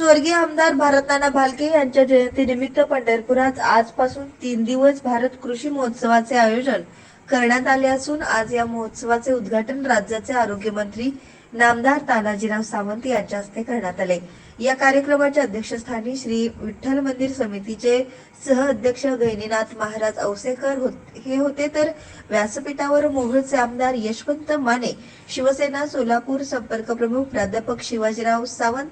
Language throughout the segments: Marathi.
स्वर्गीय आमदार भारतनाना भालके यांच्या जयंतीनिमित्त पंढरपुरात आजपासून तीन दिवस भारत कृषी महोत्सवाचे आयोजन करण्यात आले असून आज या महोत्सवाचे उद्घाटन राज्याचे आरोग्य मंत्री नामदार तानाजीराव सावंत यांच्या हस्ते करण्यात आले. या कार्यक्रमाच्या अध्यक्षस्थानी श्री विठ्ठल मंदिर समितीचे सह अध्यक्ष गैनीनाथ महाराज औसेकर होत- हे होते. तर व्यासपीठावर मोहोळचे आमदार यशवंत माने शिवसेना सोलापूर संपर्क प्रमुख प्राध्यापक शिवाजीराव सावंत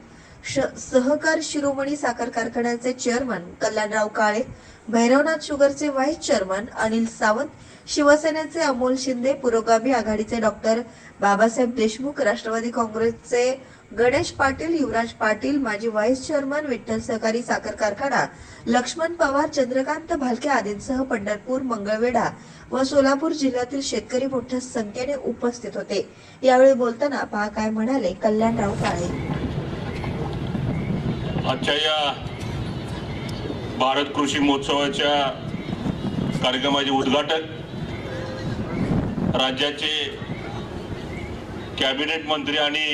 श- सहकार शिरोमणी साखर कारखान्याचे चेअरमन कल्याणराव काळे भैरवनाथ शुगरचे व्हाईस चेअरमन अनिल सावंत शिवसेनेचे अमोल शिंदे पुरोगामी आघाडीचे डॉक्टर बाबासाहेब देशमुख राष्ट्रवादी काँग्रेसचे गणेश पाटील युवराज पाटील माजी व्हाईस चेअरमन विठ्ठल सहकारी साखर कारखाना लक्ष्मण पवार चंद्रकांत भालके आदींसह पंढरपूर मंगळवेढा व सोलापूर जिल्ह्यातील शेतकरी मोठ्या संख्येने उपस्थित होते. यावेळी बोलताना पहा काय म्हणाले कल्याणराव काळे. आजच्या या भारत कृषी महोत्सवाच्या कार्यक्रमाचे उद्घाटक राज्याचे कॅबिनेट मंत्री आणि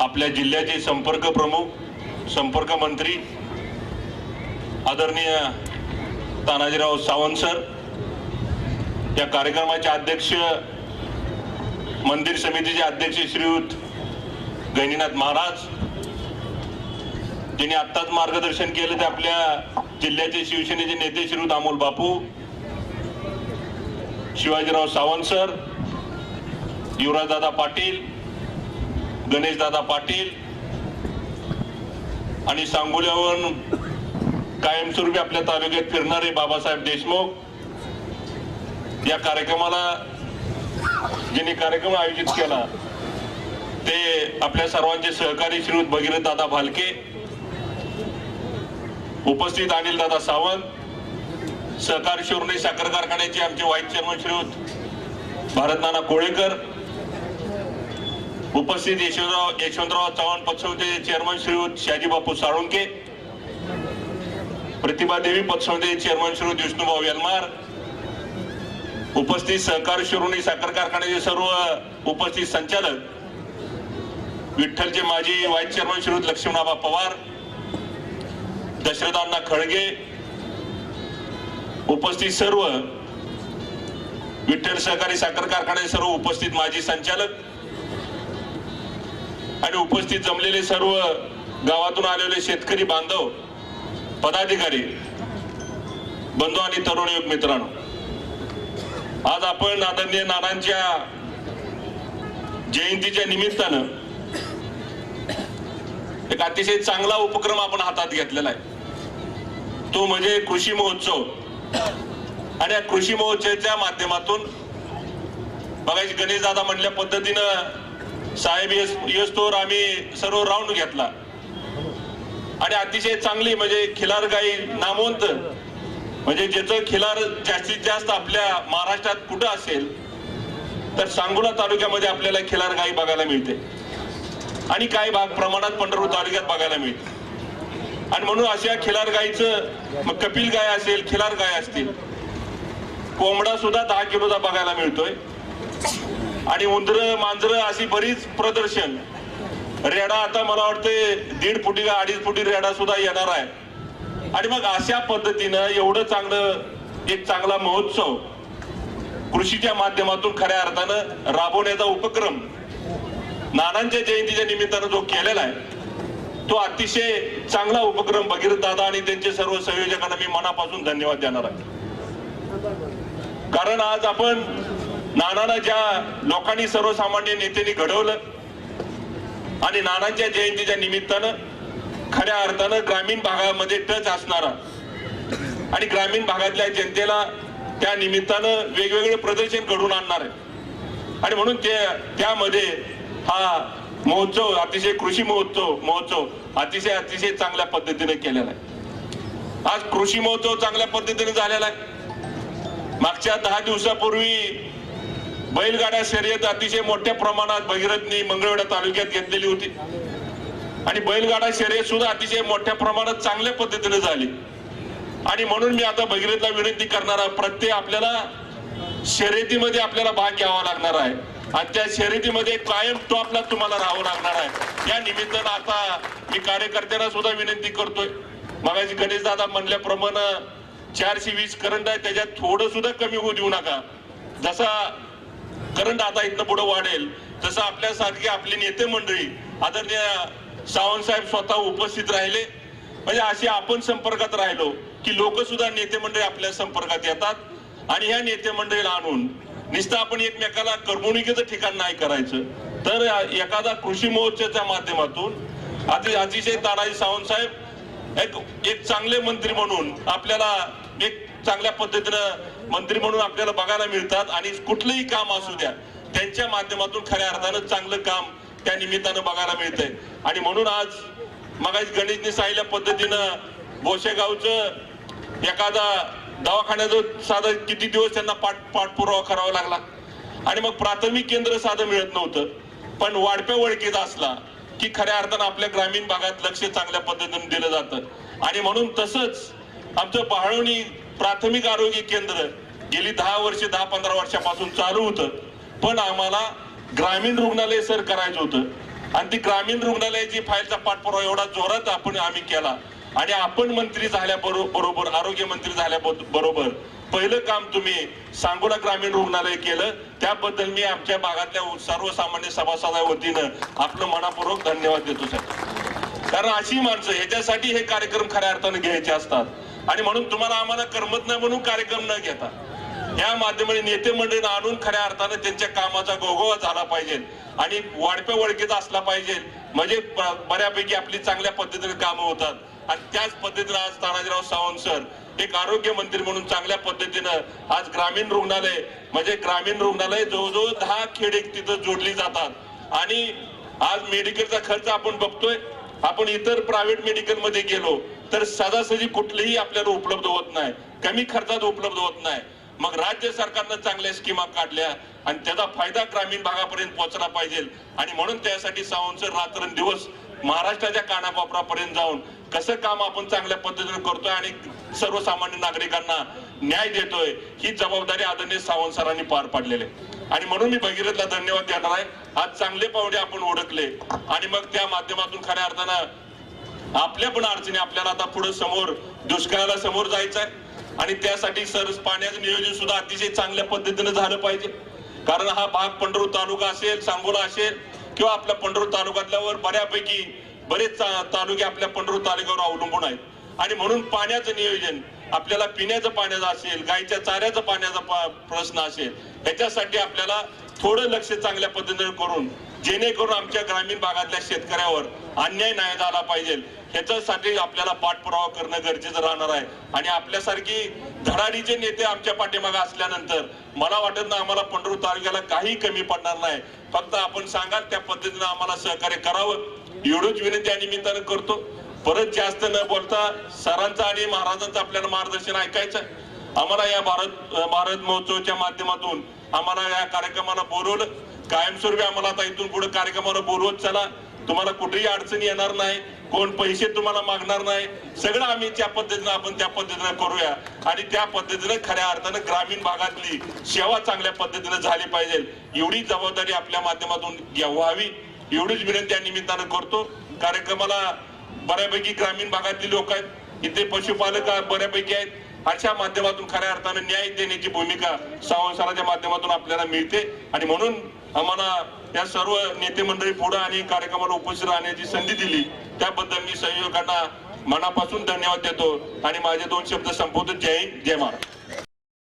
आपल्या जिल्ह्याचे संपर्क प्रमुख संपर्क मंत्री आदरणीय तानाजीराव सावंत सर या कार्यक्रमाचे अध्यक्ष मंदिर समितीचे अध्यक्ष श्रीयुत गैनीनाथ महाराज ज्यांनी आत्ताच मार्गदर्शन केलं ते आपल्या जिल्ह्याचे शिवसेनेचे नेते श्री अमोल बापू शिवाजीराव सावंत सर युवराजदादा पाटील गणेशदादा पाटील आणि सांगोल्यावरून कायमस्वरूपी आपल्या तालुक्यात फिरणारे बाबासाहेब देशमुख या कार्यक्रमाला ज्यांनी कार्यक्रम आयोजित केला ते आपल्या सर्वांचे सहकारी श्रीयुत भगीरथ दादा भालके उपस्थित अनिल दादा सावंत सहकार शिवणी साखर कारखान्याचे आमचे व्हाईस चेअरमन श्रीयुत भारतनाना कोळेकर उपस्थित यशवंतराव यशवंतराव चव्हाण पतसंस्थेचे चेअरमन श्रीयुत शाजीबापू साळुंके प्रतिभादेवी पतसंस्थेचे चेअरमन श्रीयुत विष्णुभाऊ यलमार उपस्थित सहकार शिरोणी साखर कारखान्याचे सर्व उपस्थित संचालक विठ्ठलचे माजी व्हाईस चेअरमन श्रीयुत लक्ष्मणाबा पवार दशरथांना खळगे उपस्थित सर्व विठ्ठल सहकारी साखर कारखान्याचे सर्व उपस्थित माजी संचालक आणि उपस्थित जमलेले सर्व गावातून आलेले शेतकरी बांधव पदाधिकारी बंधू आणि तरुण युग मित्रांनो आज आपण आदरणीय नानांच्या जयंतीच्या निमित्तानं एक अतिशय चांगला उपक्रम आपण हातात घेतलेला आहे. तो म्हणजे कृषी महोत्सव. आणि या कृषी महोत्सवाच्या माध्यमातून बघायची गणेश दादा म्हणल्या पद्धतीनं साहेब येस येस्तोवर आम्ही सर्व राऊंड घेतला. आणि अतिशय चांगली म्हणजे खिलार गाई नामवंत. म्हणजे ज्याचं खिलार जास्तीत जास्त आपल्या महाराष्ट्रात कुठं असेल तर सांगोला तालुक्यामध्ये आपल्याला खिलार गाई बघायला मिळते. आणि काही भाग प्रमाणात पंढरपूर तालुक्यात बघायला मिळते. आणि म्हणून अशा खिलार गायीचं मग कपिल गाय असेल खिलार गाय असतील. कोंबडा सुद्धा दहा किलोचा बघायला मिळतोय. आणि उंदर मांजर अशी बरीच प्रदर्शन. रेडा आता मला वाटते दीड फुटी का अडीच फुटी रेडा सुद्धा येणार आहे. आणि मग अशा पद्धतीनं एवढं चांगलं एक चांगला महोत्सव कृषीच्या माध्यमातून खऱ्या अर्थानं राबवण्याचा उपक्रम. नानांच्या जयंतीच्या निमित्तानं जो केलेला आहे तो अतिशय चांगला उपक्रम भगीरथ दादा आणि त्यांचे सर्व संयोजकांना मी मनापासून धन्यवाद देणार आहे. कारण आज आपण नानाला ज्या लोकांनी सर्वसामान्य नेत्यांनी घडवलं आणि नानांच्या जयंतीच्या निमित्तानं खऱ्या अर्थानं ग्रामीण भागामध्ये टच असणारा आणि ग्रामीण भागातल्या जनतेला त्या निमित्तानं वेगवेगळे प्रदर्शन घडून आणणार आहे. आणि म्हणून ते त्यामध्ये हा महोत्सव अतिशय कृषी महोत्सव महोत्सव अतिशय अतिशय चांगल्या पद्धतीने केलेला आहे. आज कृषी महोत्सव चांगल्या पद्धतीने झालेला आहे. मागच्या दहा दिवसापूर्वी बैलगाड्या शर्यत अतिशय मोठ्या प्रमाणात भगीरथनी मंगळवेढा तालुक्यात घेतलेली होती. आणि बैलगाडा शर्यत सुद्धा अतिशय मोठ्या प्रमाणात चांगल्या पद्धतीने झाली. आणि म्हणून मी आता भगीरथला विनंती करणार आहे प्रत्येक आपल्याला शर्यतीमध्ये आपल्याला भाग घ्यावा लागणार आहे. आजच्या त्या शर्यतीमध्ये कायम टॉपला तुम्हाला राहावं लागणार आहे. या निमित्तानं आता मी कार्यकर्त्यांना सुद्धा विनंती करतोय. मगाशी गणेश दादा म्हणल्याप्रमाणे चारशे वीस करंट आहे त्याच्यात थोडं सुद्धा कमी होऊ देऊ नका. जसा करंट आता इथनं पुढे वाढेल तसं आपल्यासारखी आपली नेते मंडळी आदरणीय सावंत साहेब स्वतः उपस्थित राहिले. म्हणजे असे आपण संपर्कात राहिलो की लोक सुद्धा नेते मंडळी आपल्या संपर्कात येतात. आणि ह्या नेते मंडळीला आणून नुसतं आपण एकमेकाला करमणुकीचं ठिकाण नाही करायचं. तर एखादा कृषी मोर्चाच्या माध्यमातून अति अतिशय तानाजी सावंत साहेब एक एक चांगले मंत्री म्हणून आपल्याला एक चांगल्या पद्धतीनं मंत्री म्हणून आपल्याला बघायला मिळतात आणि कुठलंही काम असू द्या त्यांच्या माध्यमातून खऱ्या अर्थानं चांगलं काम त्या निमित्तानं बघायला मिळतंय. आणि म्हणून आज मगाच गणेशने सांगितल्या पद्धतीनं बोशेगावचं एखादा दवाखान्याचं साधं किती दिवस त्यांना पाठ पाठपुरावा करावा लागला. आणि मग प्राथमिक केंद्र साधं मिळत नव्हतं. पण वाढप्या वळकेचा असला की खऱ्या अर्थानं आपल्या ग्रामीण भागात लक्ष चांगल्या पद्धतीने दिलं जातं. आणि म्हणून तसंच आमचं पहाळवणी प्राथमिक आरोग्य केंद्र गेली दहा वर्ष दहा पंधरा वर्षापासून चालू होतं. पण आम्हाला ग्रामीण रुग्णालय सर करायचं होतं. आणि ती ग्रामीण रुग्णालयाची फाईलचा पाठपुरावा एवढा जोरात आपण आम्ही केला. आणि आपण मंत्री झाल्या बरोबर आरोग्य मंत्री झाल्या बरोबर पहिलं काम तुम्ही सांगोला ग्रामीण रुग्णालय केलं. त्याबद्दल मी आमच्या भागातल्या सर्वसामान्य सभासदा वतीनं आपलं मनापूर्वक धन्यवाद देतो साहेब. कारण अशी माणसं ह्याच्यासाठी हे कार्यक्रम खऱ्या अर्थाने घ्यायचे असतात. आणि म्हणून तुम्हाला आम्हाला करमत नाही म्हणून कार्यक्रम न घेता. या माध्यमाने नेते मंडळीनं आणून खऱ्या अर्थानं त्यांच्या कामाचा गोगोवा झाला पाहिजे. आणि वाढप्या वळखीचा असला पाहिजे. म्हणजे बऱ्यापैकी आपली चांगल्या पद्धतीने कामं होतात. आणि त्याच पद्धतीनं आज तानाजीराव सावंत सर एक आरोग्य मंत्री म्हणून चांगल्या पद्धतीनं आज ग्रामीण रुग्णालय म्हणजे ग्रामीण रुग्णालय जवळजवळ दहा खेडे तिथं जोडली जातात. आणि आज मेडिकलचा खर्च आपण बघतोय आपण इतर प्रायव्हेट मेडिकलमध्ये गेलो तर सदासजी कुठलीही आपल्याला उपलब्ध होत नाही कमी खर्चात उपलब्ध होत नाही. मग राज्य सरकारनं चांगल्या स्कीमा काढल्या आणि त्याचा फायदा ग्रामीण भागापर्यंत पोहोचला पाहिजे. आणि म्हणून त्यासाठी सावंत रात्रंदिवस महाराष्ट्राच्या कानाकोपरापर्यंत जाऊन कसं काम आपण चांगल्या पद्धतीने करतोय आणि सर्वसामान्य नागरिकांना न्याय देतोय ही जबाबदारी आदरणीय सावंत सरांनी पार पाडलेली आहे. आणि म्हणून मी भगीरथला धन्यवाद देणार आहे. आज चांगले पावडे आपण ओळखले. आणि मग त्या माध्यमातून खऱ्या अर्थानं आपल्या पण अडचणी आपल्याला आता पुढे समोर दुष्काळाला समोर जायचं आहे. आणि त्यासाठी सर पाण्याचं नियोजन सुद्धा अतिशय चांगल्या पद्धतीने झालं पाहिजे. कारण हा भाग पंढरपूर तालुका असेल सांगोला असेल किंवा आपल्या पंढरपूर तालुक्यातल्यावर बऱ्यापैकी बरेच ता- तालुके आपल्या पंढरपूर तालुक्यावर अवलंबून आहेत. आणि म्हणून पाण्याचं नियोजन आपल्याला पिण्याचं पाण्याचं असेल गायच्या चाऱ्याचं पाण्याचा प्रश्न असेल याच्यासाठी आपल्याला थोडं लक्ष चांगल्या पद्धतीने करून जेणेकरून आमच्या ग्रामीण भागातल्या शेतकऱ्यावर अन्याय नाही झाला पाहिजे. ह्याच्यासाठी आपल्याला पाठपुरावा करणं गरजेचं राहणार आहे. आणि आपल्यासारखी धडाडीचे नेते आमच्या पाठीमागे असल्यानंतर मला वाटत ना आम्हाला पंढरपूर तालुक्याला काही कमी पडणार नाही. फक्त आपण सांगाल त्या पद्धतीनं आम्हाला सहकार्य करावं. एवढंच विनंती या निमित्तानं करतो. परत जास्त न बोलता सरांचा आणि महाराजांचं आपल्याला मार्गदर्शन ऐकायचं. आम्हाला या भारत भारत महोत्सवच्या माध्यमातून आम्हाला या कार्यक्रमाला बोलवलं. कायमस्वरूपी आम्हाला आता इथून पुढे कार्यक्रमाला बोलवत चला. तुम्हाला कुठेही अडचणी येणार नाही. कोण पैसे तुम्हाला मागणार नाही. सगळं आम्ही त्या पद्धतीनं आपण त्या पद्धतीनं करूया. आणि त्या पद्धतीनं खऱ्या अर्थानं ग्रामीण भागातली सेवा चांगल्या पद्धतीनं झाली पाहिजे. एवढी जबाबदारी आपल्या माध्यमातून घ्या- व्हावी एवढीच विनंती या निमित्तानं करतो. कार्यक्रमाला बऱ्यापैकी ग्रामीण भागातली लोक आहेत. इथे पशुपालक बऱ्यापैकी आहेत. अशा माध्यमातून खऱ्या अर्थानं न्याय देण्याची भूमिका सावंत माध्यमातून आपल्याला मिळते. आणि म्हणून आम्हाला या सर्व नेते मंडळी पुढे आणि कार्यक्रमाला उपस्थित राहण्याची संधी दिली. त्याबद्दल मी संयोजकांना मनापासून धन्यवाद देतो. आणि माझे दोन शब्द संपवतो. जय हिंद जय महाराज